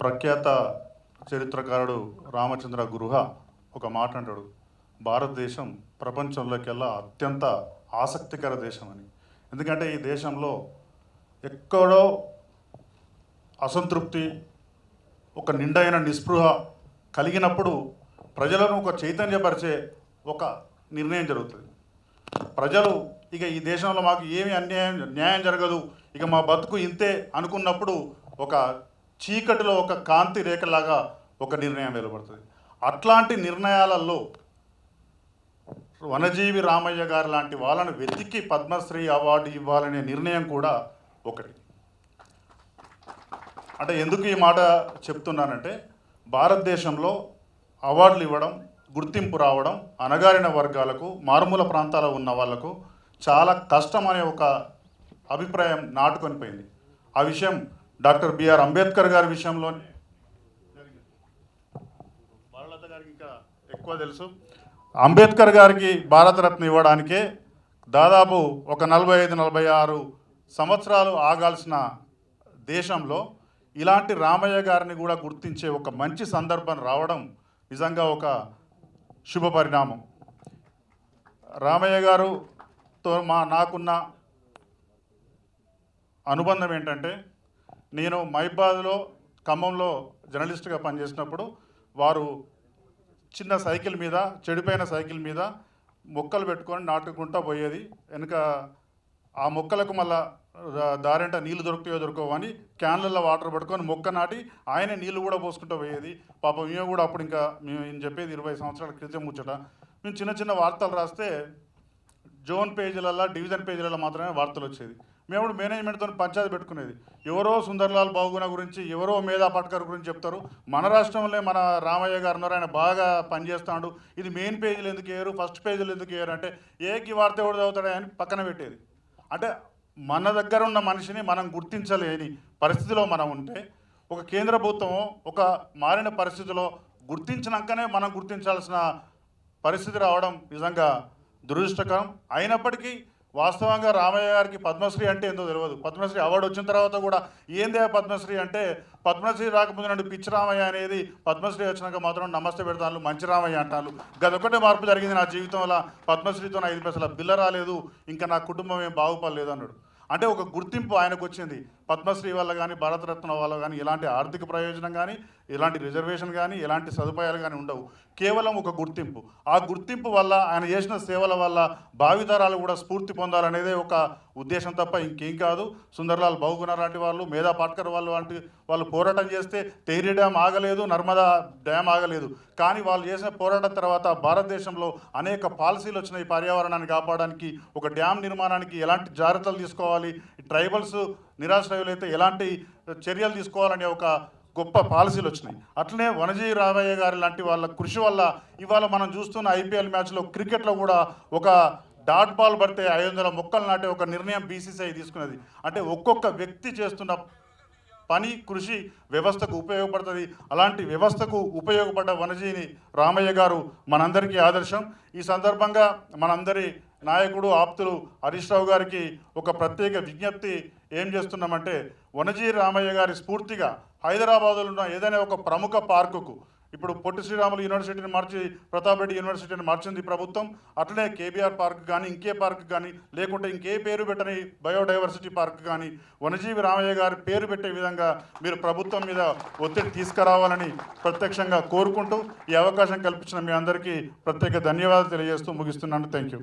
ప్రఖ్యాత చరిత్రకారుడు రామచంద్ర గృహ ఒక మాట అంటాడు. భారతదేశం ప్రపంచంలోకెల్లా అత్యంత ఆసక్తికర దేశం అని ఎందుకంటే ఈ దేశంలో ఎక్కడో అసంతృప్తి ఒక నిండైన నిస్పృహ కలిగినప్పుడు ప్రజలను ఒక చైతన్యపరిచే ఒక నిర్ణయం జరుగుతుంది. ప్రజలు ఇక ఈ దేశంలో మాకు ఏమి అన్యాయం న్యాయం జరగదు ఇక మా బతుకు ఇంతే అనుకున్నప్పుడు ఒక చీకటిలో ఒక కాంతి రేఖలాగా ఒక నిర్ణయం వెలువడుతుంది. అట్లాంటి నిర్ణయాలలో వనజీవి రామయ్య గారు లాంటి వాళ్ళని వెతికి పద్మశ్రీ అవార్డు ఇవ్వాలనే నిర్ణయం కూడా ఒకటి. అంటే ఎందుకు ఈ మాట చెప్తున్నానంటే భారతదేశంలో అవార్డులు ఇవ్వడం గుర్తింపు రావడం అణగారిన వర్గాలకు మారుమూల ప్రాంతాల్లో ఉన్న వాళ్ళకు చాలా కష్టం అనే ఒక అభిప్రాయం నాటుకొని పోయింది. ఆ విషయం డాక్టర్ బిఆర్ అంబేద్కర్ గారి. బాలలత గారికి ఇంకా ఎక్కువ తెలుసు అంబేద్కర్ గారికి భారతరత్న ఇవ్వడానికే దాదాపు ఒక నలభై ఐదు నలభై ఆరు సంవత్సరాలు ఆగాల్సిన దేశంలో ఇలాంటి రామయ్య గారిని కూడా గుర్తించే ఒక మంచి సందర్భం రావడం నిజంగా ఒక శుభ పరిణామం రామయ్య గారుతో మా నాకున్న అనుబంధం ఏంటంటే నేను మైబాద్లో ఖమ్మంలో జర్నలిస్ట్గా పనిచేసినప్పుడు వారు చిన్న సైకిల్ మీద చెడిపోయిన సైకిల్ మీద మొక్కలు పెట్టుకొని నాటుకుంటా పోయేది. వెనుక ఆ మొక్కలకు మళ్ళా దా- దారింట నీళ్ళు దొరుకుతాయో దొరకవని క్యాన్లలో వాటర్ పట్టుకొని మొక్క నాటి ఆయనే నీళ్ళు కూడా పోసుకుంటూ పోయేది. పాపం మేము కూడా అప్పుడు ఇంకా మేము ఏం చెప్పేది ఇరవై సంవత్సరాల క్రితం ముచ్చట. మేము చిన్న చిన్న వార్తలు రాస్తే జోన్ పేజీలలో డివిజన్ పేజీలలో మాత్రమే వార్తలు వచ్చేది. మేము మేనేజ్మెంట్తో పంచాయతీ పెట్టుకునేది. ఎవరో సుందర్లాల్ బాగున గురించి ఎవరో మేధా పట్కర్ గురించి చెప్తారు. మన రాష్ట్రంలో మన రామయ్య గారు ఉన్నారు ఆయన బాగా పనిచేస్తాడు. ఇది మెయిన్ పేజీలు ఎందుకు వేయరు ఫస్ట్ పేజీలు ఎందుకు వేయరు అంటే ఏకి వార్త ఎవడు చదువుతాడా అని పక్కన పెట్టేది. అంటే మన దగ్గర ఉన్న మనిషిని మనం గుర్తించలేని పరిస్థితిలో మనం ఉంటే ఒక కేంద్ర ప్రభుత్వం ఒక మారిన పరిస్థితిలో గుర్తించినాకనే మనం గుర్తించాల్సిన పరిస్థితి రావడం నిజంగా దురదృష్టకరం. అయినప్పటికీ వాస్తవంగా రామయ్య గారికి పద్మశ్రీ అంటే ఏందో తెలియదు. పద్మశ్రీ అవార్డు వచ్చిన తర్వాత కూడా ఏందే పద్మశ్రీ అంటే పద్మశ్రీ రాకముందు నుండి పిచ్చి రామయ్య అనేది పద్మశ్రీ వచ్చినాక మాత్రం నమస్తే పెడతాను మంచి రామయ్య అంటాను గదొక్కటే మార్పు జరిగింది నా జీవితంలో. పద్మశ్రీతో నా ఐదు పైసల బిల్ల రాలేదు. ఇంకా నా కుటుంబం ఏం బాగుపడలేదు అన్నాడు. అంటే ఒక గుర్తింపు ఆయనకు వచ్చింది. పద్మశ్రీ వల్ల కానీ భారతరత్న వల్ల కానీ ఎలాంటి ఆర్థిక ప్రయోజనం కానీ ఎలాంటి రిజర్వేషన్ కానీ ఎలాంటి సదుపాయాలు కానీ ఉండవు. కేవలం ఒక గుర్తింపు. ఆ గుర్తింపు వల్ల ఆయన చేసిన సేవల వల్ల భావితరాలు కూడా స్ఫూర్తి పొందాలనేదే ఒక ఉద్దేశం తప్ప ఇంకేం కాదు. సుందర్లాల్ బహుగుణ లాంటి వాళ్ళు మేధా పాట్కర్ వాళ్ళు వంటి వాళ్ళు పోరాటం చేస్తే తెహ్రీ డ్యామ్ ఆగలేదు నర్మదా డ్యామ్ ఆగలేదు. కానీ వాళ్ళు చేసిన పోరాటం తర్వాత భారతదేశంలో అనేక పాలసీలు వచ్చినాయి పర్యావరణాన్ని కాపాడడానికి ఒక డ్యామ్ నిర్మాణానికి ఎలాంటి జాగ్రత్తలు తీసుకోవాలి ట్రైబల్స్ నిరాశ్రయులు అయితే ఎలాంటి చర్యలు తీసుకోవాలనే ఒక గొప్ప పాలసీలు వచ్చినాయి. అట్లనే వనజీ రావయ్య గారి లాంటి వాళ్ళ కృషి వల్ల ఇవాళ మనం చూస్తున్న ఐపీఎల్ మ్యాచ్లో క్రికెట్లో కూడా ఒక డాట్ బాల్ పడితే ఐదు వందల మొక్కలు నాటే ఒక నిర్ణయం బీసీసీఐ తీసుకున్నది. అంటే ఒక్కొక్క వ్యక్తి చేస్తున్న పని కృషి వ్యవస్థకు ఉపయోగపడుతుంది. అలాంటి వ్యవస్థకు ఉపయోగపడ్డ వనజీని రామయ్య గారు మనందరికీ ఆదర్శం. ఈ సందర్భంగా మనందరి నాయకుడు ఆప్తులు హరీష్ రావు గారికి ఒక ప్రత్యేక విజ్ఞప్తి ఏం చేస్తున్నామంటే వనజీ రామయ్య గారి స్ఫూర్తిగా హైదరాబాదులో ఉన్న ఏదైనా ఒక ప్రముఖ పార్కుకు ఇప్పుడు పొట్టి శ్రీరాములు యూనివర్సిటీని మార్చి ప్రతాప్ రెడ్డి యూనివర్సిటీని మార్చింది ప్రభుత్వం. అట్లనే కేబీఆర్ పార్క్ కానీ ఇంకే పార్క్ కానీ లేకుంటే ఇంకే పేరు పెట్టని బయోడైవర్సిటీ పార్క్ కానీ వనజీవి రామయ్య గారి పేరు పెట్టే విధంగా మీరు ప్రభుత్వం మీద ఒత్తిడి తీసుకురావాలని ప్రత్యక్షంగా కోరుకుంటూ ఈ అవకాశం కల్పించిన మీ అందరికీ ప్రత్యేక ధన్యవాదాలు తెలియజేస్తూ ముగిస్తున్నాను. Thank you